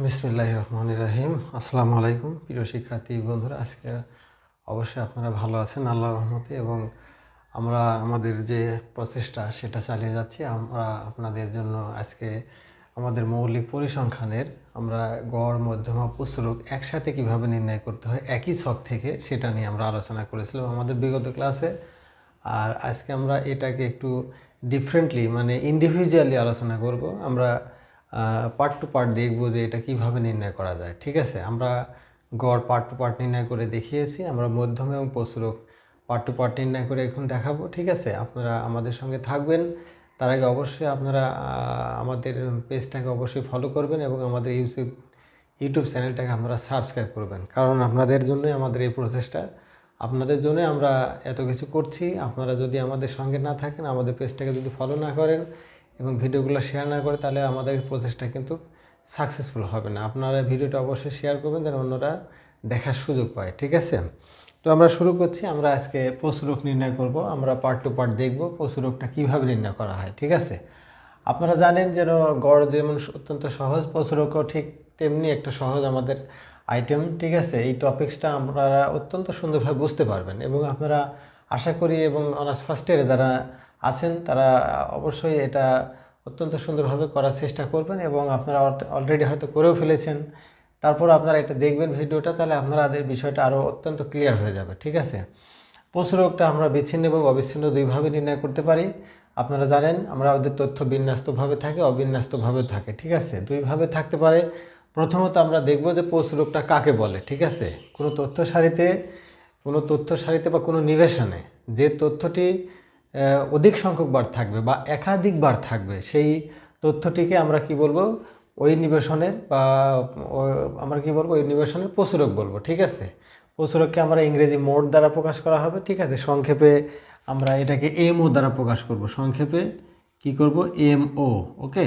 বিসমিল্লাহ রহমান রাহিম। আসসালামু আলাইকুম প্রিয় শিক্ষার্থী, বন্ধুরা, আজকে অবশ্যই আপনারা ভালো আছেন আল্লাহ রহমতে এবং আমরা আমাদের যে প্রচেষ্টা সেটা চালিয়ে যাচ্ছি। আমরা আপনাদের জন্য আজকে আমাদের মৌলিক পরিসংখ্যানের আমরা গড়, মধ্যমা পুস্তক একসাথে কীভাবে নির্ণয় করতে হয়, একই ছক থেকে সেটা নিয়ে আমরা আলোচনা করেছিলাম আমাদের বিগত ক্লাসে। আর আজকে আমরা এটাকে একটু ডিফারেন্টলি মানে ইন্ডিভিজুয়ালি আলোচনা করব। আমরা পার্ট টু পার্ট দেখব যে এটা কীভাবে নির্ণয় করা যায়। ঠিক আছে? আমরা গড় পার্ট টু পার্ট নির্ণয় করে দেখিয়েছি, আমরা মধ্যম এবং প্রচুরক পার্ট টু পার্ট নির্ণয় করে এখন দেখাবো। ঠিক আছে? আপনারা আমাদের সঙ্গে থাকবেন। তার আগে অবশ্যই আপনারা আমাদের পেজটাকে অবশ্যই ফলো করবেন এবং আমাদের ইউটিউব ইউটিউব চ্যানেলটাকে আপনারা সাবস্ক্রাইব করবেন। কারণ আপনাদের জন্যই আমাদের এই প্রসেসটা আপনাদের জন্য আমরা এত কিছু করছি। আপনারা যদি আমাদের সঙ্গে না থাকেন, আমাদের পেজটাকে যদি ফলো না করেন এবং ভিডিওগুলো শেয়ার না করে তাহলে আমাদের প্রচেষ্টা কিন্তু সাকসেসফুল হবে না। আপনারা ভিডিওটা অবশ্যই শেয়ার করবেন যেন অন্যরা দেখার সুযোগ পায়, ঠিক আছে? তো আমরা শুরু করছি, আমরা আজকে প্রচুরক নির্ণয় করব, আমরা পার্ট টু পার্ট দেখব রোগটা কীভাবে নির্ণয় করা হয়, ঠিক আছে? আপনারা জানেন যেন গড় যেমন অত্যন্ত সহজ, প্রচুরকও ঠিক তেমনি একটা সহজ আমাদের আইটেম ঠিক আছে? এই টপিক্সটা আপনারা অত্যন্ত সুন্দরভাবে বুঝতে পারবেন এবং আপনারা আশা করি এবং অনার্স ফার্স্ট ইয়ারে যারা আছেন, তারা অবশ্যই এটা অত্যন্ত সুন্দরভাবে করার চেষ্টা করবেন এবং আপনারা অলরেডি হয়তো করেও ফেলেছেন। তারপর আপনারা এটা দেখবেন ভিডিওটা, তাহলে আপনাদের বিষয়টা আরও অত্যন্ত ক্লিয়ার হয়ে যাবে, ঠিক আছে? প্রচুরকটা আমরা বিচ্ছিন্ন এবং অবিচ্ছিন্ন দুইভাবে নির্ণয় করতে পারি। আপনারা জানেন, আমরা আমাদের তথ্য বিন্যস্তভাবে থাকে, অবিন্যস্তভাবে থাকে, ঠিক আছে? দুইভাবে থাকতে পারে। প্রথমত আমরা দেখব যে প্রচুরকটা কাকে বলে, ঠিক আছে? কোনো তথ্য সারিতে কোনো তথ্য সারিতে বা কোনো নিবেশনে যে তথ্যটি অধিক সংখ্যক বার থাকবে বা একাধিক বার থাকবে। সেই তথ্যটিকে আমরা কি বলব? ওই নিবেশনের বা আমরা কি বলব? ওই নিবেশনের প্রচুরক বলব, ঠিক আছে? প্রচুরককে আমরা ইংরেজি মোড দ্বারা প্রকাশ করা হবে, ঠিক আছে? সংক্ষেপে আমরা এটাকে এম ও দ্বারা প্রকাশ করব। সংক্ষেপে কি করব? M O okay?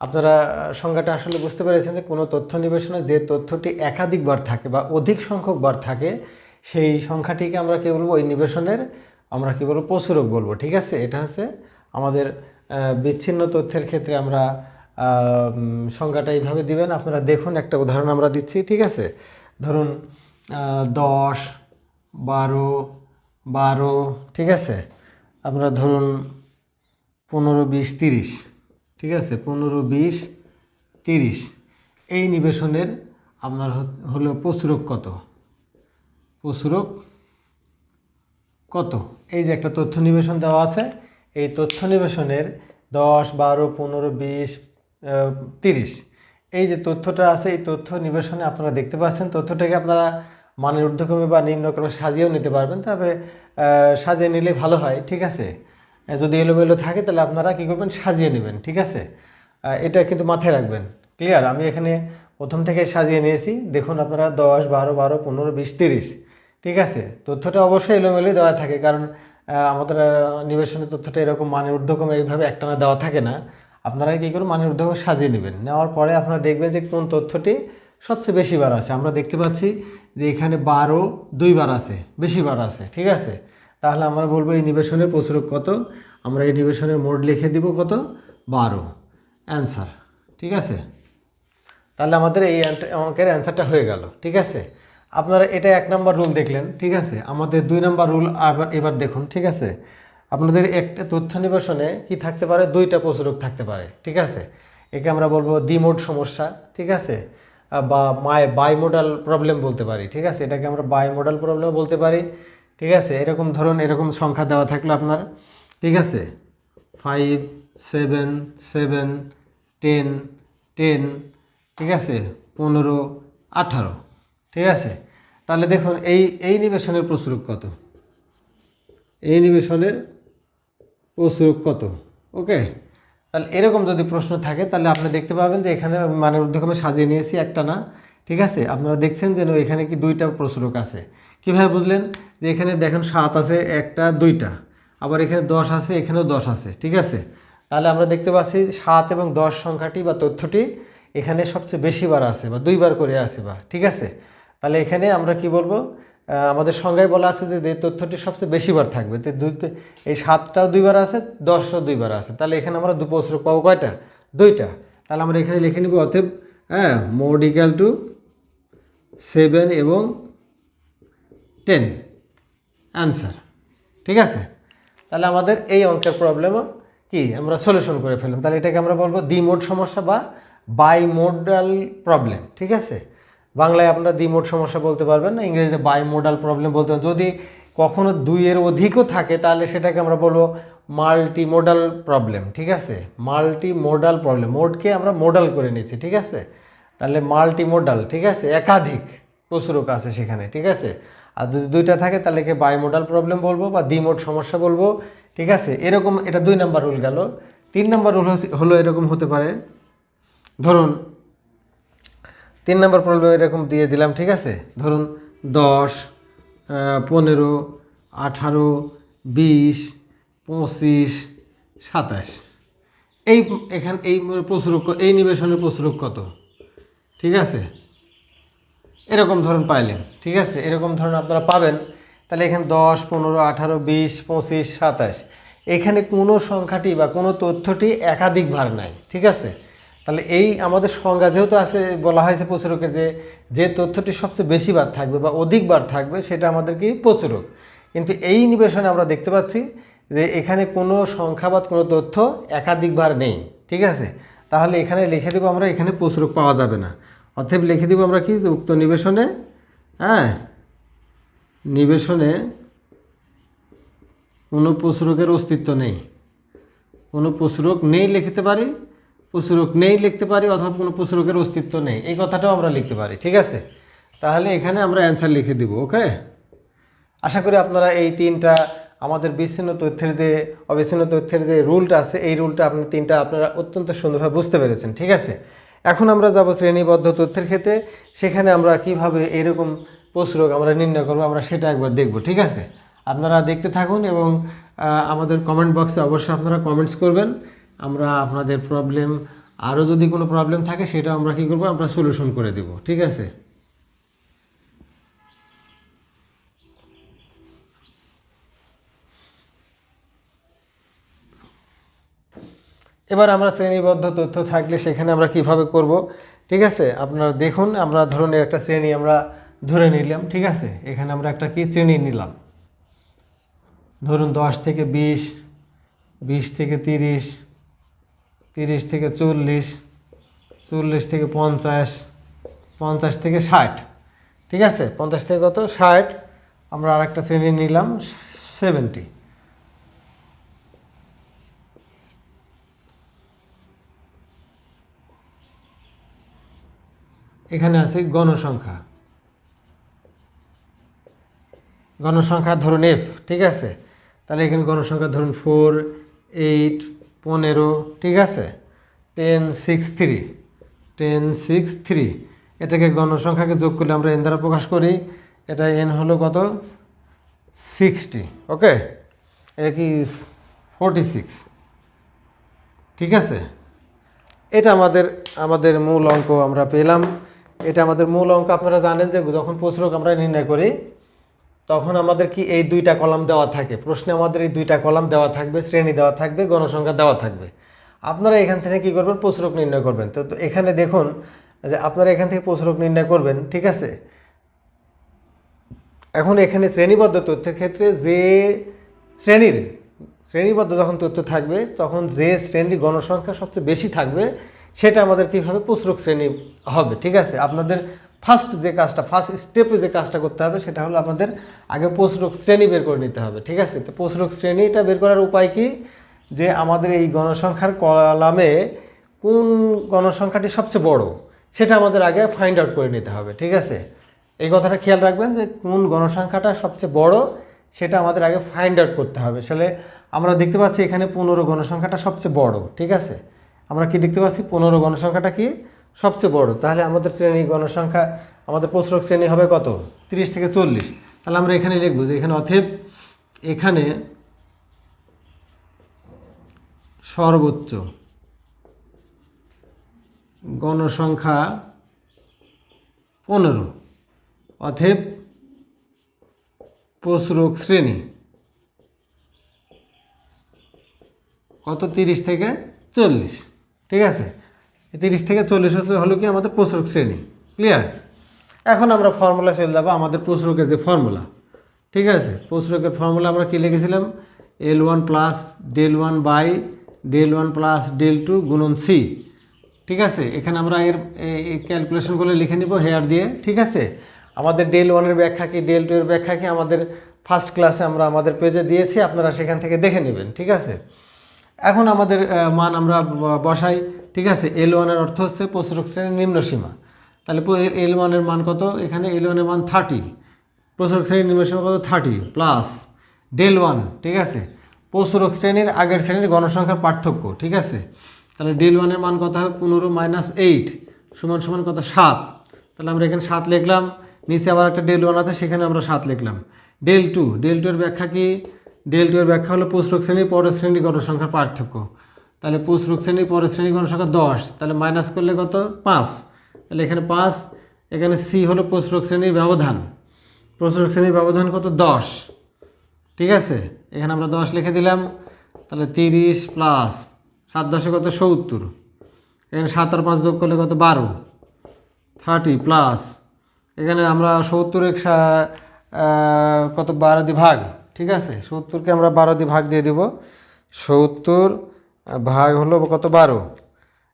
আপনারা, সংজ্ঞাটা আসলে বুঝতে পেরেছেন যে কোনো তথ্য নিবেশনে যে তথ্যটি একাধিকবার থাকে বা অধিক সংখ্যক বার থাকে, সেই সংখ্যাটিকে আমরা কি বলব? ওই নিবেশনের আমরা কি বলব? প্রচুরক বলব, ঠিক আছে? এটা হচ্ছে আমাদের বিচ্ছিন্ন তথ্যের ক্ষেত্রে আমরা সংজ্ঞাটা এইভাবে দিবেন। আপনারা দেখুন, একটা উদাহরণ আমরা দিচ্ছি, ঠিক আছে? ধরুন দশ, বারো বারো, ঠিক আছে? আপনারা ধরুন পনেরো, বিশ, তিরিশ, ঠিক আছে? পনেরো, বিশ, তিরিশ। এই নিবেশনের আপনার হলো প্রচুরক কত? প্রচুরক কত? এই যে একটা তথ্য নিবেশন দেওয়া আছে, এই তথ্য নিবেশনের দশ, বারো, পনেরো, বিশ তিরিশ। এই যে তথ্যটা আছে, এই তথ্য নিবেশনে আপনারা দেখতে পাচ্ছেন, তথ্যটাকে আপনারা মানের ঊর্ধ্বক্রমে বা নিম্নক্রমে সাজিয়েও নিতে পারবেন। তবে সাজিয়ে নিলে ভালো হয়, ঠিক আছে? যদি এলোমেলো থাকে, তাহলে আপনারা কী করবেন? সাজিয়ে নেবেন, ঠিক আছে? এটা কিন্তু মাথায় রাখবেন। ক্লিয়ার? আমি এখানে প্রথম থেকে সাজিয়ে নিয়েছি। দেখুন আপনারা দশ, বারো বারো, পনেরো, বিশ, তিরিশ। ঠিক আছে? তথ্যটা অবশ্যই এলোমেলোই দেওয়া থাকে, কারণ আমাদের নিবেশনের তথ্যটা এরকম মানে ঊর্ধ্বক্রমে এইভাবে একটানা দেওয়া থাকে না। আপনারা কী করুন মানে ঊর্ধ্বক্রমে সাজিয়ে নেবেন? নেওয়ার পরে আপনারা দেখবেন যে কোন তথ্যটি সবচেয়ে বেশি বার আছে। আমরা দেখতে পাচ্ছি যে এখানে বারো দুইবার আছে, বেশি বার আছে, ঠিক আছে? তাহলে আমরা বলব এই নিবেশনের প্রচুরক কত? আমরা এই নিবেশনের মোড লিখে দিব কত? বারো। অ্যান্সার, ঠিক আছে? তাহলে আমাদের এই অঙ্কের অ্যান্সারটা হয়ে গেল, ঠিক আছে? আপনারা এটা এক নম্বর রুল দেখলেন, ঠিক আছে? আমাদের দুই নম্বর রুল আবার এবার দেখুন, ঠিক আছে? আপনাদের একটা তথ্য নিবেশনে কি থাকতে পারে? দুইটা প্রচুরক থাকতে পারে, ঠিক আছে? একে আমরা বলব দ্বিমোড সমস্যা, ঠিক আছে? বা মাই বাইমোডাল প্রবলেম বলতে পারি, ঠিক আছে? এটাকে আমরা বাইমোডাল প্রবলেম বলতে পারি, ঠিক আছে? এরকম ধরুন, এরকম সংখ্যা দেওয়া থাকল আপনার, ঠিক আছে? Five seven seven ten ten ঠিক আছে? পনেরো, আঠারো। ঠিক আছে? তাহলে দেখুন, এই এই নিবেশনের প্রচুরক কত? এই নিবেশনের প্রচুরক কত? ওকে? তাহলে এরকম যদি প্রশ্ন থাকে, তাহলে আপনি দেখতে পাবেন যে এখানে আমি মানে ঊর্ধ্বক্রমে সাজিয়ে নিয়েছি একটা না। ঠিক আছে? আপনারা দেখছেন যেন এখানে কি দুইটা প্রচুরক আছে। কীভাবে বুঝলেন? যে এখানে দেখেন সাত আছে, একটা, দুইটা। আবার এখানে দশ আছে, এখানেও দশ আছে। ঠিক আছে? তাহলে আমরা দেখতে পাচ্ছি সাত এবং দশ সংখ্যাটি বা তথ্যটি এখানে সবচেয়ে বেশি বার আছে বা দুইবার করে আছে বা। ঠিক আছে? তাহলে এখানে আমরা কি বলব? আমাদের সংজ্ঞায় বলা আছে যে তথ্যটি সবচেয়ে বেশি বার থাকবে। তো এই সাতটাও দুইবার আছে দশটাও দুইবার আছে। তাহলে এখানে আমরা দুপোষরক পাবো কয়টা? দুইটা। তাহলে আমরা এখানে লিখে নিব অতএব হ্যাঁ মোড টু সেভেন এবং টেন অ্যান্সার ঠিক আছে? তাহলে আমাদের এই অঙ্কের প্রবলেমও কি? আমরা সলিউশন করে ফেললাম। তাহলে এটাকে আমরা বলব দ্বিমোড সমস্যা বা বাই মোডাল প্রবলেম ঠিক আছে? বাংলায় আপনারা দ্বিমোড সমস্যা বলতে পারবেন না, ইংরেজিতে বাইমোডাল প্রবলেম বলতে পারবেন। যদি কখনো দুইয়ের অধিকও থাকে, তাহলে সেটাকে আমরা বলব মাল্টিমোডাল প্রবলেম ঠিক আছে? মাল্টিমোডাল প্রবলেম মোডকে আমরা মোডাল করে নিচ্ছি, ঠিক আছে? তাহলে মাল্টিমোডাল ঠিক আছে? একাধিক প্রচুরক আছে সেখানে, ঠিক আছে? আর যদি দুইটা থাকে, তাহলে কি বায়োমোডাল প্রবলেম বলব বা দ্বিমোড সমস্যা বলব, ঠিক আছে? এরকম, এটা দুই নাম্বার রুল গেল। তিন নাম্বার রুল হলো এরকম হতে পারে। ধরুন তিন নম্বর প্রবলেম এরকম দিয়ে দিলাম, ঠিক আছে? ধরুন দশ পনেরো, আঠারো, বিশ, পঁচিশ, সাতাশ। এই এখান, এই প্রচুরক, এই নিবেশনের প্রচুরক কত? ঠিক আছে? এরকম ধরুন পাইলেন, ঠিক আছে? এরকম ধরুন আপনারা পাবেন। তাহলে এখানে দশ, পনেরো, আঠারো, বিশ, পঁচিশ, সাতাশ। এখানে কোনো সংখ্যাটি বা কোনো তথ্যটি একাধিক ভার নাই, ঠিক আছে? তাহলে এই আমাদের সংজ্ঞা যেহেতু আছে, বলা হয়েছে প্রচুরকের যে যে তথ্যটি সবচেয়ে বেশি বার থাকবে বা অধিক বার থাকবে সেটা আমাদের কি প্রচুরক। কিন্তু এই নিবেশনে আমরা দেখতে পাচ্ছি যে এখানে কোনো সংখ্যা বা কোনো তথ্য একাধিকবার নেই, ঠিক আছে? তাহলে এখানে লিখে দেবো আমরা, এখানে প্রচুরক পাওয়া যাবে না। অতএব লিখে দেবো আমরা কি? উক্ত নিবেশনে হ্যাঁ? নিবেশনে কোনো প্রচুরকের অস্তিত্ব নেই। কোনো প্রচুরক নেই লিখতে পারি? প্রচুরক নেই লিখতে পারি অথবা কোনো প্রচুরকের অস্তিত্ব নেই। এই কথাটাও আমরা লিখতে পারি, ঠিক আছে? তাহলে এখানে আমরা অ্যান্সার লিখে দিব ওকে আশা করি আপনারা এই তিনটা আমাদের বিচ্ছিন্ন তথ্যের যে, অবিচ্ছিন্ন তথ্যের যে রুলটা আছে, এই রুলটা আপনার তিনটা আপনারা অত্যন্ত সুন্দরভাবে বুঝতে পেরেছেন, ঠিক আছে? এখন আমরা যাব শ্রেণীবদ্ধ তথ্যের ক্ষেত্রে। সেখানে আমরা কীভাবে এরকম প্রশ্রক আমরা নির্ণয় করব, আমরা সেটা একবার দেখব, ঠিক আছে? আপনারা দেখতে থাকুন এবং আমাদের কমেন্ট বক্সে অবশ্যই আপনারা কমেন্টস করবেন। আমরা আপনাদের প্রবলেম আরও যদি কোনো প্রবলেম থাকে, সেটা আমরা কী করব? আমরা সলিউশন করে দেব, ঠিক আছে? এবার আমরা শ্রেণীবদ্ধ তথ্য থাকলে সেখানে আমরা কীভাবে করব, ঠিক আছে? আপনারা দেখুন, আমরা ধরুন একটা শ্রেণি আমরা ধরে নিলাম, ঠিক আছে? এখানে আমরা একটা কি শ্রেণি নিলাম? ধরুন দশ থেকে বিশ বিশ থেকে তিরিশ তিরিশ থেকে চল্লিশ চল্লিশ থেকে পঞ্চাশ পঞ্চাশ থেকে ষাট। ঠিক আছে? পঞ্চাশ থেকে কত? ষাট। আমরা আর একটা শ্রেণি নিলাম, সেভেন্টি। এখানে আছে গণসংখ্যা। গণসংখ্যা ধরুন এফ ঠিক আছে? তাহলে এখানে গণসংখ্যা ধরুন ফোর এইট পনেরো, ঠিক আছে? Ten six three ten six three এটাকে গণসংখ্যাকে যোগ করলে আমরা এন দ্বারা প্রকাশ করি। এটা এন হলো কত? সিক্সটি ওকে এটা কি ফোরটি সিক্স ঠিক আছে? এটা আমাদের আমাদের মূল অঙ্ক আমরা পেলাম। এটা আমাদের মূল অঙ্ক। আপনারা জানেন যে যখন প্রশ্নক আমরা নির্ণয় করি তখন আমাদের কি এই দুইটা কলাম দেওয়া থাকে? প্রশ্নে আমাদের এই দুইটা কলাম দেওয়া থাকবে, শ্রেণি দেওয়া থাকবে, গণসংখ্যা দেওয়া থাকবে। আপনারা এখান থেকে কি করবেন? প্রশ্নক নির্ণয় করবেন। তো এখানে দেখুন যে আপনারা এখান থেকে প্রশ্নক নির্ণয় করবেন, ঠিক আছে? এখন এখানে শ্রেণীবদ্ধ তথ্যের ক্ষেত্রে যে শ্রেণির, শ্রেণীবদ্ধ যখন তথ্য থাকবে, তখন যে শ্রেণির গণসংখ্যা সবচেয়ে বেশি থাকবে, সেটা আমাদের কীভাবে? পুস্তক শ্রেণি হবে, ঠিক আছে? আপনাদের ফার্স্ট যে কাজটা ফার্স্ট স্টেপে যে কাজটা করতে হবে সেটা হলো আমাদের আগে পুস্তক শ্রেণি বের করে নিতে হবে, ঠিক আছে? তো পুস্তক শ্রেণীটা বের করার উপায় কি? যে আমাদের এই গণসংখ্যার কলামে কোন গণসংখ্যাটি সবচেয়ে বড় সেটা আমাদের আগে ফাইন্ড আউট করে নিতে হবে, ঠিক আছে? এই কথাটা খেয়াল রাখবেন যে কোন গণসংখ্যাটা সবচেয়ে বড় সেটা আমাদের আগে ফাইন্ড আউট করতে হবে। আসলে আমরা দেখতে পাচ্ছি এখানে পনেরো গণসংখ্যাটা সবচেয়ে বড়, ঠিক আছে? আমরা কি দেখতে পাচ্ছি? পনেরো গণসংখ্যাটা কি? সবচেয়ে বড়। তাহলে আমাদের শ্রেণি গণসংখ্যা, আমাদের প্রশ্রক শ্রেণি হবে কত? তিরিশ থেকে চল্লিশ। তাহলে আমরা এখানে লিখব যে এখানে অথেব এখানে সর্বোচ্চ গণসংখ্যা পনেরো। অথেব প্রসরক শ্রেণি কত? তিরিশ থেকে চল্লিশ। ঠিক আছে? তিরিশ থেকে চল্লিশ হলো কি আমাদের প্রচুরক শ্রেণি ক্লিয়ার এখন আমরা ফর্মুলা চলে যাব আমাদের প্রচুরকের যে ফর্মুলা ঠিক আছে? প্রচুরকের ফর্মুলা আমরা কী লিখেছিলাম? L one plus del one by del one plus del two গুণন সি ঠিক আছে? এখানে আমরা এর ক্যালকুলেশনগুলো লিখে নিব হেয়ার দিয়ে, ঠিক আছে? আমাদের ডেল ওয়ানের ব্যাখ্যা কি? ডেল টু এর ব্যাখ্যা কি? আমাদের ফার্স্ট ক্লাসে আমরা আমাদের পেজে দিয়েছি, আপনারা সেখান থেকে দেখে নেবেন, ঠিক আছে? এখন আমাদের মান আমরা বসাই। ঠিক আছে এল ওয়ানের অর্থ হচ্ছে প্রচুরক শ্রেণির নিম্ন সীমা। তাহলে এল ওয়ানের মান কত? এখানে এল ওয়ানের মান থার্টি প্রচুরক শ্রেণির নিম্ন সীমা কত? থার্টি প্লাস ডেল ওয়ান ঠিক আছে? প্রচুরক শ্রেণির আগের শ্রেণির গণসংখ্যার পার্থক্য, ঠিক আছে? তাহলে ডেল ওয়ানের মান কত হবে পনেরো মাইনাস এইট সমান সমান কত? সাত। তাহলে আমরা এখানে সাত লিখলাম, নিচে আবার একটা ডেল ওয়ান আছে, সেখানে আমরা সাত লিখলাম। ডেল টু ডেল টু এর ব্যাখ্যা কি? ডেল টু এর ব্যাখ্যা হলো পুস্তক শ্রেণির পরের শ্রেণি গণসংখ্যার পার্থক্য। তাহলে পুস্তক শ্রেণির পরের শ্রেণি গণসংখ্যা দশ। তাহলে মাইনাস করলে কত? পাঁচ। তাহলে এখানে পাঁচ, এখানে সি হলো পুস্তক শ্রেণির ব্যবধান। পুস্তক শ্রেণির ব্যবধান কত? দশ। ঠিক আছে? এখানে আমরা দশ লিখে দিলাম। তাহলে তিরিশ প্লাস সাত দশে কত? সত্তর। এখানে সাত আর পাঁচ যোগ করলে কত? বারো। থার্টি প্লাস এখানে আমরা সত্তরের সা- কত? বারো দিয়ে ভাগ। ঠিক আছে? সত্তরকে আমরা বারো দিয়ে ভাগ দিয়ে দিব। সত্তর ভাগ হলো কত বারো?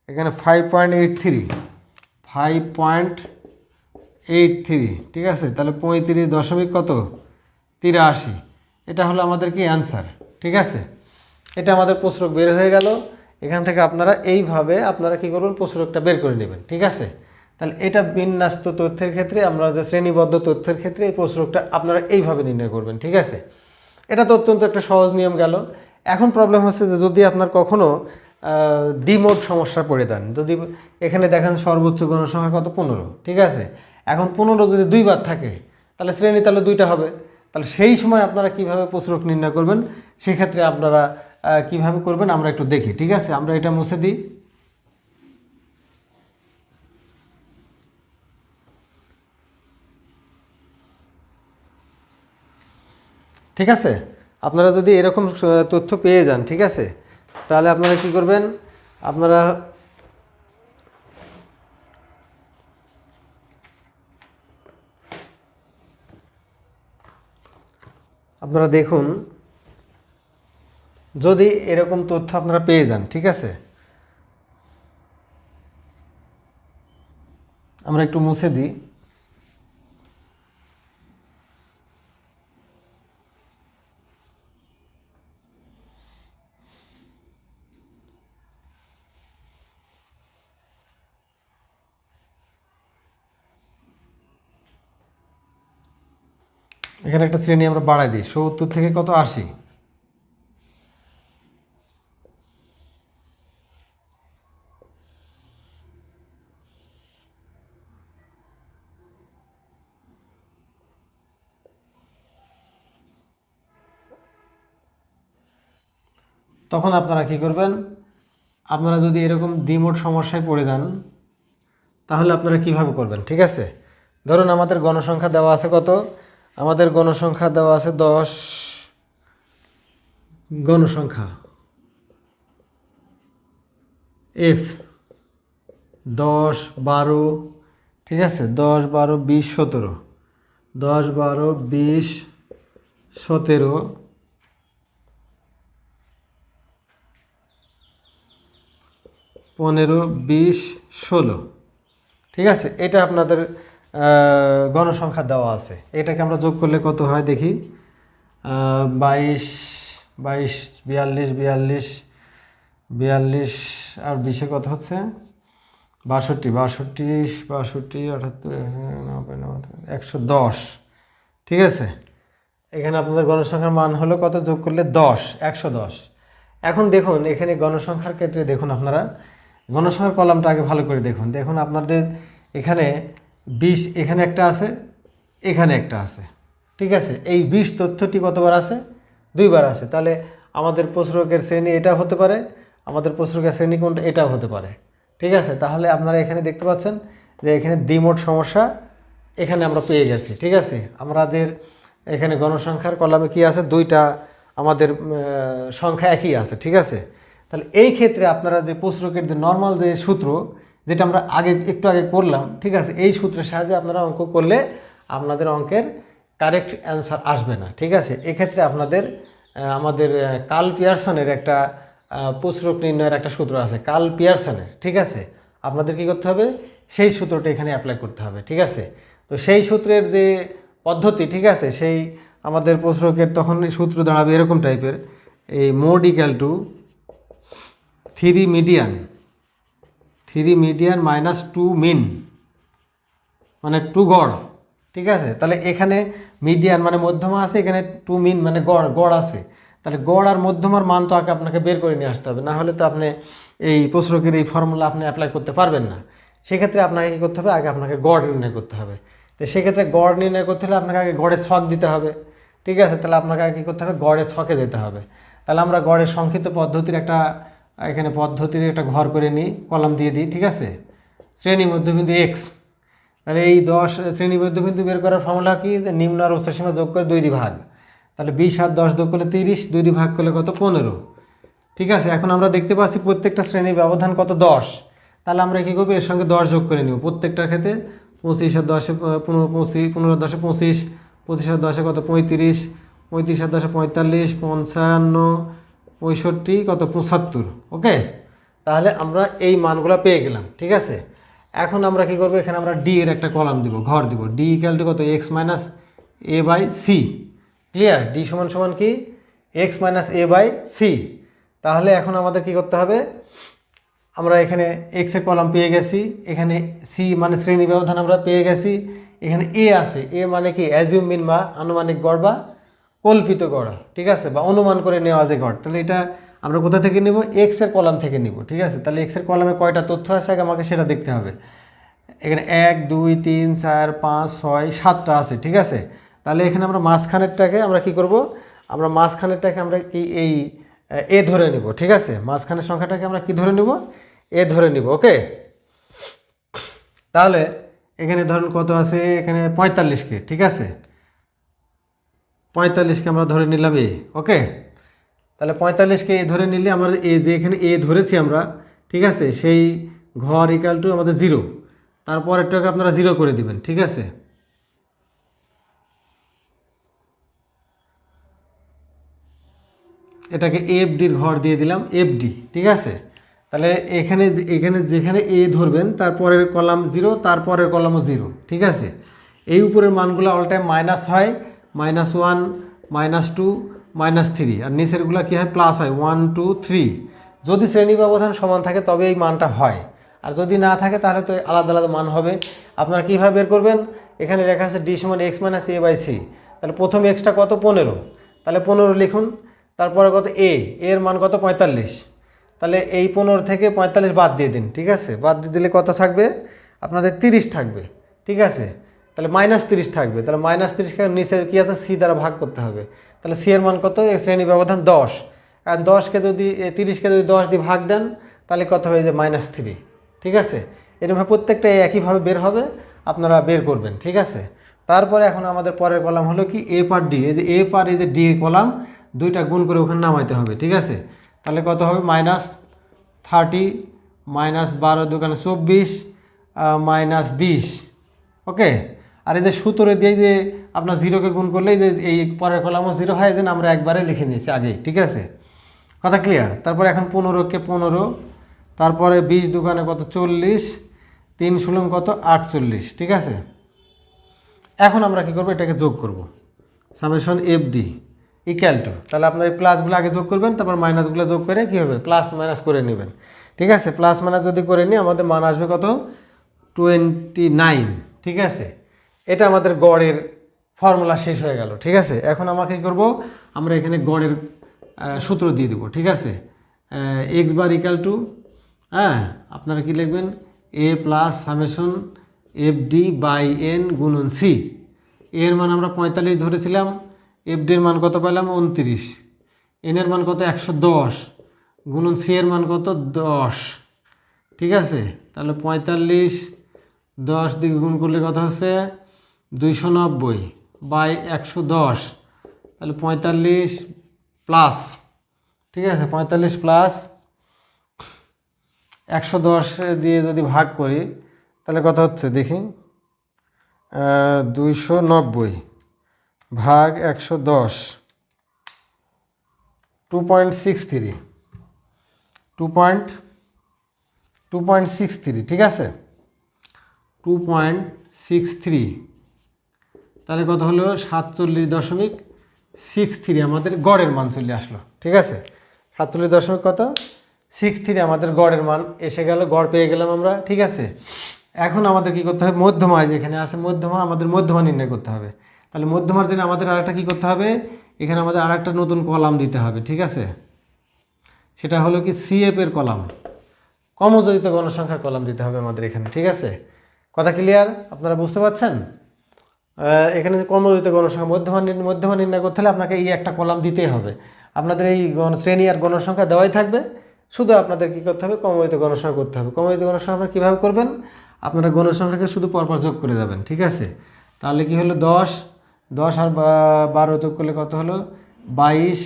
এখানে five point eight three five point eight three ঠিক আছে? তাহলে পঁয়ত্রিশ দশমিক কত? তিরাশি। এটা হলো আমাদের কি অ্যান্সার ঠিক আছে? এটা আমাদের প্রশ্রক বের হয়ে গেল। এখান থেকে আপনারা এইভাবে আপনারা কি করবেন? প্রশ্রকটা বের করে নেবেন, ঠিক আছে? তাহলে এটা বিন্যাস্ত তথ্যের ক্ষেত্রে, আমরা যে শ্রেণীবদ্ধ তথ্যের ক্ষেত্রে এই প্রশ্রকটা আপনারা এইভাবে নির্ণয় করবেন, ঠিক আছে? এটা তো অত্যন্ত একটা সহজ নিয়ম গেল। এখন প্রবলেম হচ্ছে যে যদি আপনার কখনো ডিমোড সমস্যা পড়ে দেন, যদি এখানে দেখেন সর্বোচ্চ গণসংখ্যা কত? পনেরো, ঠিক আছে? এখন পনেরো যদি দুইবার থাকে, তাহলে শ্রেণি তাহলে দুইটা হবে। তাহলে সেই সময় আপনারা কীভাবে প্রচুরক নির্ণয় করবেন? সেক্ষেত্রে আপনারা কীভাবে করবেন আমরা একটু দেখি, ঠিক আছে? আমরা এটা মুছে দিই। ঠিক আছে? আপনারা যদি এরকম তথ্য পেয়ে যান, ঠিক আছে? তাহলে আপনারা কি করবেন? আপনারা আপনারা দেখুন, যদি এরকম তথ্য আপনারা পেয়ে যান, ঠিক আছে? আমরা একটু মুছে দিই। এখানে একটা শ্রেণি আমরা বাড়াই দিই। সত্তর থেকে কত? আশি। তখন আপনারা কি করবেন? আপনারা যদি এরকম দ্বিমোট সমস্যায় পড়ে যান, তাহলে আপনারা কীভাবে করবেন? ঠিক আছে? ধরুন আমাদের গণসংখ্যা দেওয়া আছে কত? আমাদের গণসংখ্যা দেওয়া আছে দশ। গণসংখ্যা। এফ দশ, বারো। ঠিক আছে? দশ, বারো, বিশ, সতেরো। দশ, বারো, বিশ, সতেরো। পনেরো, বিশ, ষোলো। ঠিক আছে? এটা আপনাদের গণসংখ্যা দেওয়া আছে। এটাকে আমরা যোগ করলে কত হয় দেখি? বাইশ বাইশ, বিয়াল্লিশ বিয়াল্লিশ বিয়াল্লিশ আর বিশে কত হচ্ছে? বাষট্টি বাষট্টি বাষট্টি, আটাত্তর একশো দশ। ঠিক আছে? এখানে আপনাদের গণসংখ্যার মান হলো কত? যোগ করলে দশ, একশো দশ। এখন দেখুন, এখানে গণসংখ্যার ক্ষেত্রে দেখুন আপনারা। গণসংখ্যার কলামটা আগে ভালো করে দেখুন। দেখুন আপনাদের এখানে বিশ এখানে একটা আছে, এখানে একটা আছে। ঠিক আছে? এই বিশ তথ্যটি কতবার আছে? দুইবার আছে। তাহলে আমাদের প্রশ্রকের শ্রেণি এটা হতে পারে, আমাদের প্রশ্রকের শ্রেণি কোনটা? এটাও হতে পারে। ঠিক আছে? তাহলে আপনারা এখানে দেখতে পাচ্ছেন যে এখানে দ্বিমোট সমস্যা এখানে আমরা পেয়ে গেছি। ঠিক আছে? আমাদের এখানে গণসংখ্যার কলামে কি আছে? দুইটা আমাদের সংখ্যা একই আছে। ঠিক আছে? তাহলে এই ক্ষেত্রে আপনারা যে প্রশ্রকের যে নর্মাল যে সূত্র যেটা আমরা আগে একটু আগে করলাম ঠিক আছে? এই সূত্রের সাহায্যে আপনারা অঙ্ক করলে আপনাদের অঙ্কের কারেক্ট অ্যান্সার আসবে না ঠিক আছে? এক্ষেত্রে আপনাদের আমাদের কাল পিয়ারসনের একটা আহ, নির্ণয়ের একটা সূত্র আছে কাল পিয়ারসনের ঠিক আছে? আপনাদের কি করতে হবে? সেই সূত্রটা এখানে অ্যাপ্লাই করতে হবে ঠিক আছে? তো সেই সূত্রের যে পদ্ধতি ঠিক আছে? সেই আমাদের প্রশ্রকের তখন সূত্র দাঁড়াবে এরকম টাইপের এই mode equal to three median three median minus two mean মানে টু গড়, ঠিক আছে? তাহলে এখানে মিডিয়ান মানে মধ্যমা আছে, এখানে টু মিন মানে গড় গড় আছে। তাহলে গড় আর মধ্যমার মান তো আগে আপনাকে বের করে নিয়ে আসতে হবে, না হলে তো আপনি এই প্রশ্রকের এই ফর্মুলা আপনি অ্যাপ্লাই করতে পারবেন না। সেক্ষেত্রে আপনাকে কী করতে হবে? আগে আপনাকে গড় নির্ণয় করতে হবে। তো সেক্ষেত্রে গড় নির্ণয় করতে হলে আপনাকে আগে গড়ের ছক দিতে হবে, ঠিক আছে? তাহলে আপনাকে আগে কী করতে হবে? গড়ের ছকে যেতে হবে। তাহলে আমরা গড়ের সংক্ষিপ্ত পদ্ধতির একটা এখানে পদ্ধতির একটা ঘর করে নিই, কলাম দিয়ে দিই, ঠিক আছে? শ্রেণি মধ্যবিন্দু এক্স তাহলে এই দশ শ্রেণি মধ্যবিন্দু বের করার ফর্মুলা কি? নিম্ন আর উচ্চ সীমা যোগ করে দুই ভাগ তাহলে বিশ আর দশ যোগ করলে তিরিশ, দুই ভাগ করলে কত? পনেরো। ঠিক আছে? এখন আমরা দেখতে পাচ্ছি প্রত্যেকটা শ্রেণির ব্যবধান কত? দশ। তাহলে আমরা কী করব? এর সঙ্গে দশ যোগ করে নিব। প্রত্যেকটার ক্ষেত্রে পঁচিশ আর দশে পনেরো, পঁচিশ, পনেরো দশে পঁচিশ পঁচিশ আর দশে কত? পঁয়ত্রিশ পঁয়ত্রিশ আর দশে পঁয়তাল্লিশ, পঞ্চান্ন পঁয়ষট্টি কত? পঁচাত্তর, ওকে? তাহলে আমরা এই মানগুলো পেয়ে গেলাম, ঠিক আছে? এখন আমরা কি করব? এখানে আমরা ডি এর একটা কলাম দিব, ঘর দিব। ডি ইকাল টু কত? X minus A by C clear D সমান সমান কি? X minus A by C তাহলে এখন আমাদের কি করতে হবে? আমরা এখানে এক্সের কলাম পেয়ে গেছি, এখানে সি মানে শ্রেণি ব্যবধান আমরা পেয়ে গেছি, এখানে এ আছে। এ মানে কি? অ্যাজিউম মিন বা আনুমানিক গড় বা কল্পিত গড় ঠিক আছে? বা অনুমান করে নেওয়া যে গড় তাহলে এটা আমরা কোথা থেকে নিব? এক্সের কলাম থেকে নিব, ঠিক আছে? তাহলে এক্সের কলামে কয়টা তথ্য আছে? আগে আমাকে সেটা দেখতে হবে। এখানে এক, দুই, তিন, চার, পাঁচ, ছয়, সাতটা আছে, ঠিক আছে? তাহলে এখানে আমরা মাঝখানেরটাকে আমরা কি করব? আমরা মাঝখানেরটাকে আমরা কি এই, এ ধরে নিব, ঠিক আছে? মাঝখানের সংখ্যাটাকে আমরা কি ধরে নিব? এ ধরে নিব, ওকে? তাহলে এখানে ধরুন কত আছে? এখানে পঁয়তাল্লিশকে, ঠিক আছে? পঁয়তাল্লিশকে আমরা ধরে নিলাম এ, ওকে? তাহলে পঁয়তাল্লিশকে এ ধরে নিলে আমরা এ যে এখানে এ ধরেছি আমরা, ঠিক আছে? সেই ঘর ইকাল টু আমাদের জিরো তারপরেরটাকে আপনারা জিরো করে দিবেন, ঠিক আছে? এটাকে এফডির ঘর দিয়ে দিলাম এফডি ঠিক আছে? তাহলে এখানে এখানে যেখানে এ ধরবেন তারপরের কলাম জিরো তারপরের কলামও জিরো ঠিক আছে? এই উপরের মানগুলো অল টাইম মাইনাস হয় minus one minus two minus three আর নিচেরগুলো কী হয়? প্লাস হয়। ওয়ান টু থ্রি যদি শ্রেণি ব্যবধান সমান থাকে, তবে এই মানটা হয়। আর যদি না থাকে, তাহলে তো আলাদা আলাদা মান হবে। আপনারা কীভাবে বের করবেন? এখানে লেখা আছে ডি সমান X minus A by C তাহলে প্রথম এক্সটা কত? পনেরো। তাহলে পনেরো লিখুন। তারপরে কত? এ এর মান কত? পঁয়তাল্লিশ। তাহলে এই পনেরো থেকে পঁয়তাল্লিশ বাদ দিয়ে দিন, ঠিক আছে? বাদ দিয়ে দিলে কত থাকবে? আপনাদের তিরিশ থাকবে, ঠিক আছে? তাহলে মাইনাস তিরিশ থাকবে। তাহলে মাইনাস তিরিশকে নিচে কী আছে? সি দ্বারা ভাগ করতে হবে। তাহলে সি এর মান কত? শ্রেণি ব্যবধান দশ। আর দশকে যদি তিরিশকে যদি দশ দিয়ে ভাগ দেন, তাহলে কত হয়ে যায় মাইনাস থ্রি ঠিক আছে? এরকমভাবে প্রত্যেকটা একইভাবে বের হবে। আপনারা বের করবেন। ঠিক আছে? তারপরে এখন আমাদের পরের কলাম হলো কি? এ পার ডি এই যে এ পার এই যে ডি কলাম, দুইটা গুণ করে ওখানে নামাইতে হবে। ঠিক আছে? তাহলে কত হবে? মাইনাস থার্টি মাইনাস বারো দোকানে চব্বিশ মাইনাস বিশ। ওকে আর এই যে সূত্রে দিয়ে যে আপনার জিরোকে গুণ করলে যে এই পরের কলামও জিরো হয় যেন আমরা একবারে লিখে নিয়েছি আগেই, ঠিক আছে? কথা ক্লিয়ার তারপরে এখন পনেরোকে পনেরো, তারপরে বিশ দোকানে কত? চল্লিশ, তিন ষোলম কত? আটচল্লিশ, ঠিক আছে? এখন আমরা কি করব? এটাকে যোগ করব। Summation F D equal to তাহলে আপনার এই প্লাসগুলো আগে যোগ করবেন, তারপর মাইনাসগুলো যোগ করে কী হবে? প্লাস মাইনাস করে নেবেন, ঠিক আছে? প্লাস মাইনাস যদি করে নিই, আমাদের মান আসবে কত? টোয়েন্টি নাইন ঠিক আছে? এটা আমাদের গড়ের ফর্মুলা শেষ হয়ে গেল, ঠিক আছে? এখন আমাকে করব? আমরা এখানে গড়ের সূত্র দিয়ে দেবো, ঠিক আছে? এক্স বার ইকাল টু হ্যাঁ আপনারা কি লিখবেন? A plus summation F D by N গুণন সি এর মান আমরা পঁয়তাল্লিশ ধরেছিলাম এফ ডির মান কত পেলাম? উনত্রিশ। এনের মান কত? একশো দশ। গুণন সি এর মান কত? দশ। ঠিক আছে? তাহলে পঁয়তাল্লিশ দশ দিকে গুণ করলে কত হচ্ছে? দুইশো নব্বই বাই একশো দশ, তাহলে পঁয়তাল্লিশ প্লাস, ঠিক আছে, পঁয়তাল্লিশ প্লাস একশো দশ দিয়ে যদি ভাগ করি, তাহলে কত হচ্ছে দেখি? দুইশো নব্বই ভাগ একশো দশ, two point six three, two point two point six three, ঠিক আছে? টু পয়েন্ট সিক্স থ্রি তাহলে কত হলো? সাতচল্লিশ দশমিক সিক্স থ্রি আমাদের গড়ের মান চলে আসলো, ঠিক আছে? সাতচল্লিশ দশমিক কত? সিক্স থ্রি আমাদের গড়ের মান এসে গেল, গড় পেয়ে গেলাম আমরা, ঠিক আছে? এখন আমাদের কি করতে হবে? মধ্যমা যেখানে আছে মধ্যমা, আমাদের মধ্যমা নির্ণয় করতে হবে। তাহলে মধ্যমার জন্য আমাদের আরেকটা কী করতে হবে? এখানে আমাদের আরেকটা নতুন কলাম দিতে হবে, ঠিক আছে? সেটা হলো কি সিএফ এর কলাম। কমজোরিত গণসংখ্যার কলাম দিতে হবে আমাদের এখানে, ঠিক আছে? কথা ক্লিয়ার আপনারা বুঝতে পারছেন? এখানে যে কর্মজিত গণসংখ্যা, মধ্যমান মধ্যমান নির্ণয় করতে হলে আপনাকে এই একটা কলাম দিতেই হবে। আপনাদের এই শ্রেণি আর গণসংখ্যা দেওয়াই থাকবে। শুধু আপনাদের কী করতে হবে? কমজিত গণসংখ্যা করতে হবে। কমজিত গণসংখ্যা আপনারা কীভাবে করবেন? আপনারা গণসংখ্যাকে শুধু পরপর যোগ করে যাবেন, ঠিক আছে? তাহলে কি হলো? দশ দশ আর বারো যোগ করলে কত হলো? বাইশ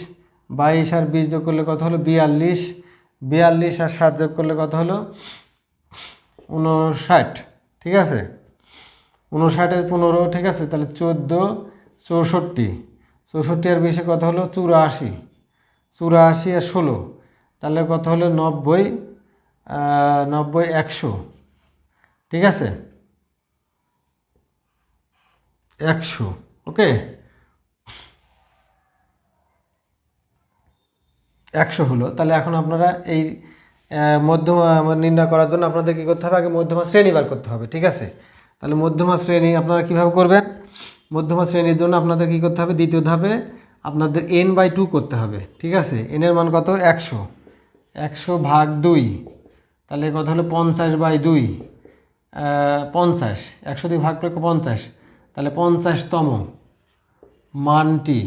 বাইশ আর বিশ যোগ করলে কত হলো? বিয়াল্লিশ বিয়াল্লিশ আর সাত যোগ করলে কত হলো? উনষাট ঠিক আছে? উনষাটের পনেরো, ঠিক আছে? তাহলে চোদ্দ, চৌষট্টি। চৌষট্টি আর বেশি কত হলো? চুরাশি। চুরাশি আর ষোলো। তাহলে কত হলো? নব্বই নব্বই একশো। ঠিক আছে? একশো। ওকে? একশো হলো। তাহলে এখন আপনারা এই মধ্যমা নির্ণয় করার জন্য আপনাদের কী করতে হবে? আগে মধ্যমা শ্রেণি বার করতে হবে, ঠিক আছে? তাহলে মধ্যমা শ্রেণি আপনারা কীভাবে করবেন? মধ্যমা শ্রেণির জন্য আপনাদের কী করতে হবে? দ্বিতীয় ধাপে আপনাদের এন বাই টু করতে হবে, ঠিক আছে? এনের মান কত? একশো। একশো ভাগ দুই, তাহলে কত হলো? পঞ্চাশ বাই দুই। পঞ্চাশ। একশো দুই ভাগ করে পঞ্চাশ। তাহলে পঞ্চাশতম মানটি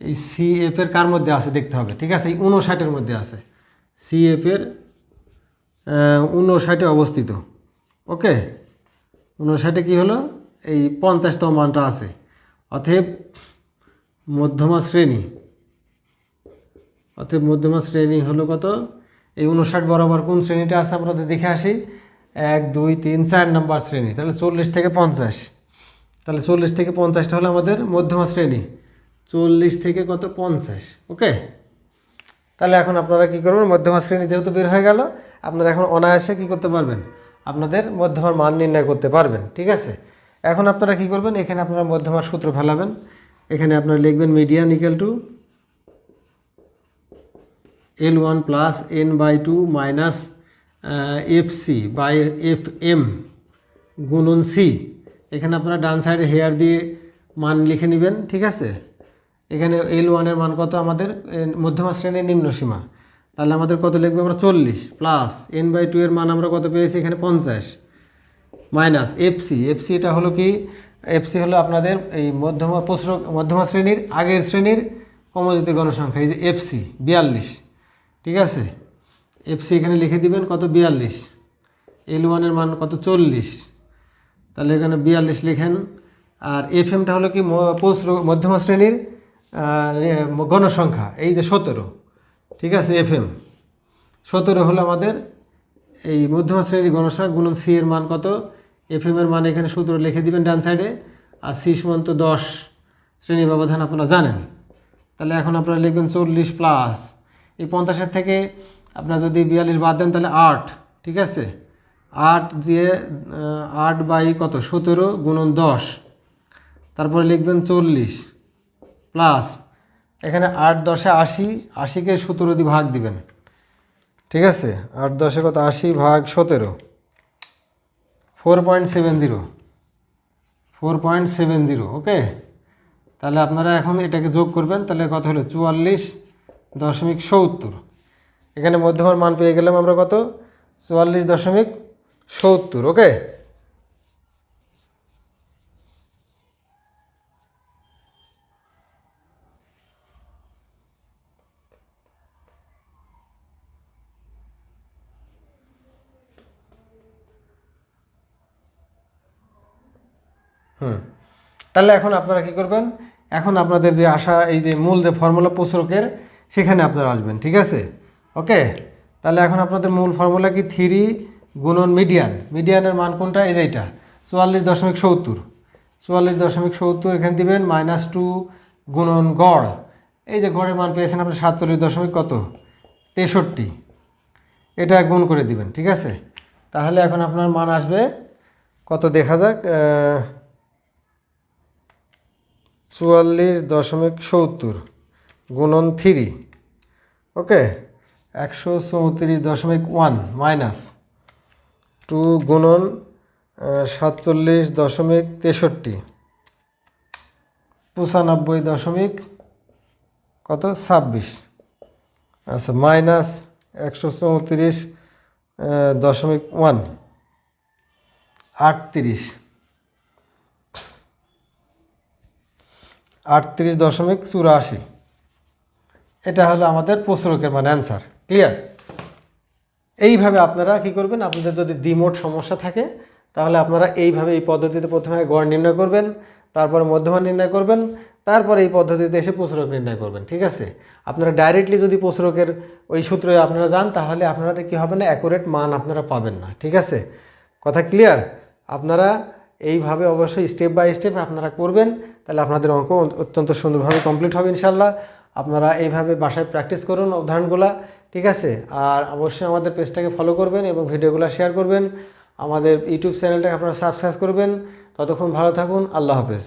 এই সিএফ এর কার মধ্যে আছে দেখতে হবে, ঠিক আছে? এই উনষাটের মধ্যে আছে। সিএফ এর উনষাটে অবস্থিত, ওকে? উনষাটে কি হলো? এই পঞ্চাশতম মানটা আছে। অতএব মধ্যমা শ্রেণি। অতএব মধ্যমা শ্রেণি হলো কত? এই উনষাট বরাবর কোন শ্রেণীটা আছে আমরা দেখে আসি? এক, দুই, তিন, চার নম্বর শ্রেণি। তাহলে চল্লিশ থেকে পঞ্চাশ। তাহলে চল্লিশ থেকে পঞ্চাশটা হলো আমাদের মধ্যমা শ্রেণি। চল্লিশ থেকে কত? পঞ্চাশ। ওকে? তাহলে এখন আপনারা কী করবেন? মধ্যমা শ্রেণি যেহেতু বের হয়ে গেল, আপনারা এখন অনায়াসে কী করতে পারবেন? আপনাদের মধ্যমার মান নির্ণয় করতে পারবেন, ঠিক আছে? এখন আপনারা কী করবেন? এখানে আপনারা মধ্যমার সূত্র ফেলাবেন। এখানে আপনারা লিখবেন median equal to L one plus N by two minus F C by F M গুণন সি এখানে আপনারা ডান সাইডে হেয়ার দিয়ে মান লিখে নেবেন, ঠিক আছে? এখানে এল ওয়ানের মান কত আমাদের? মধ্যমা শ্রেণির নিম্ন সীমা তাহলে আমাদের কত লিখব আমরা চল্লিশ প্লাস এন বাই টু এর মান আমরা কত পেয়েছি? এখানে পঞ্চাশ। মাইনাস এফসি এফসি এটা হলো কি? এফসি হলো আপনাদের এই মধ্যমা, প্রশ্ন, মধ্যমা শ্রেণির আগের শ্রেণির কমজিত গণসংখ্যা, এই যে এফসি বিয়াল্লিশ। ঠিক আছে? এফসি এখানে লিখে দিবেন কত? বিয়াল্লিশ। এল ওয়ানের মান কত? চল্লিশ। তাহলে এখানে বিয়াল্লিশ লিখেন। আর এফ এমটা হলো কি? মধ্যমা শ্রেণির গণসংখ্যা, এই যে সতেরো। ঠিক আছে এফ এম সতেরো হলো আমাদের এই মধ্যমা শ্রেণির গণসংখ্যা, গুণন সি এর মান কত? এফ এম এর মান এখানে সূত্র লিখে দিবেন ডান সাইডে। আর সি সমান তো দশ শ্রেণি ব্যবধান আপনারা জানেন। তাহলে এখন আপনারা লিখবেন চল্লিশ প্লাস। এই পঞ্চাশের থেকে আপনারা যদি বিয়াল্লিশ বাদ দেন, তাহলে আট, ঠিক আছে? আট দিয়ে আট বাই কত? সতেরো গুণন দশ। তারপরে লিখবেন চল্লিশ প্লাস। এখানে আট দশে আশি, আশিকে সতেরো দিয়ে ভাগ দিবেন। ঠিক আছে? আট দশে কত? আশি ভাগ সতেরো। Four point seven zero. Four point seven zero, okay? তাহলে আপনারা এখন এটাকে যোগ করবেন, তাহলে কত হলো? চুয়াল্লিশ দশমিক সত্তর। এখানে মধ্যমার মান পেয়ে গেলাম আমরা কত? চুয়াল্লিশ দশমিক সত্তর, ওকে? তাহলে এখন আপনারা কি করবেন? এখন আপনাদের যে আশা, এই যে মূল যে ফর্মুলা প্রসরকের সেখানে আপনারা আসবেন, ঠিক আছে? ওকে তাহলে এখন আপনাদের মূল ফর্মুলা কি? থ্রি গুণন মিডিয়ান। মিডিয়ানের মান কোনটা? এই যে এইটা চুয়াল্লিশ দশমিক সত্তর। চুয়াল্লিশ দশমিক সত্তর এখানে দিবেন মাইনাস টু গুণন গড়। এই যে গড়ের মান পেয়েছেন আপনি সাতচল্লিশ দশমিক কত? তেষট্টি। এটা গুণ করে দিবেন, ঠিক আছে? তাহলে এখন আপনার মান আসবে, কত দেখা যাক চুয়াল্লিশ দশমিক সত্তর গুণন থ্রি। ওকে, একশো চৌত্রিশ দশমিক ওয়ান মাইনাস টু গুণন সাতচল্লিশ দশমিক তেষট্টি। পঁচানব্বই দশমিক কত? ছাব্বিশ। আচ্ছা মাইনাস একশো চৌত্রিশ দশমিক ওয়ান, আটত্রিশ। আটত্রিশ দশমিক চুরাশি। এটা হলো আমাদের প্রশ্রকের মানে অ্যান্সার ক্লিয়ার এইভাবে আপনারা কি করবেন, আপনাদের যদি দ্বিমোট সমস্যা থাকে, তাহলে আপনারা এইভাবে এই পদ্ধতিতে প্রথমে গড় নির্ণয় করবেন, তারপরে মধ্যমান নির্ণয় করবেন, তারপরে এই পদ্ধতিতে এসে প্রসরক নির্ণয় করবেন, ঠিক আছে? আপনারা ডাইরেক্টলি যদি প্রসরকের ওই সূত্রে আপনারা যান, তাহলে আপনাদের কি হবে না অ্যাকুরেট মান আপনারা পাবেন না, ঠিক আছে? কথা ক্লিয়ার আপনারা এইভাবে অবশ্যই স্টেপ বাই স্টেপ আপনারা করবেন, তাহলে আপনাদের অঙ্ক অত্যন্ত সুন্দরভাবে কমপ্লিট হবে ইনশাল্লাহ আপনারা এইভাবে বাসায় প্র্যাকটিস করুন উদাহরণগুলা ঠিক আছে? আর অবশ্যই আমাদের পেজটাকে ফলো করবেন এবং ভিডিওগুলো শেয়ার করবেন। আমাদের ইউটিউব চ্যানেলটাকে আপনারা সাবস্ক্রাইব করবেন। ততক্ষণ ভালো থাকুন, আল্লাহ হাফেজ।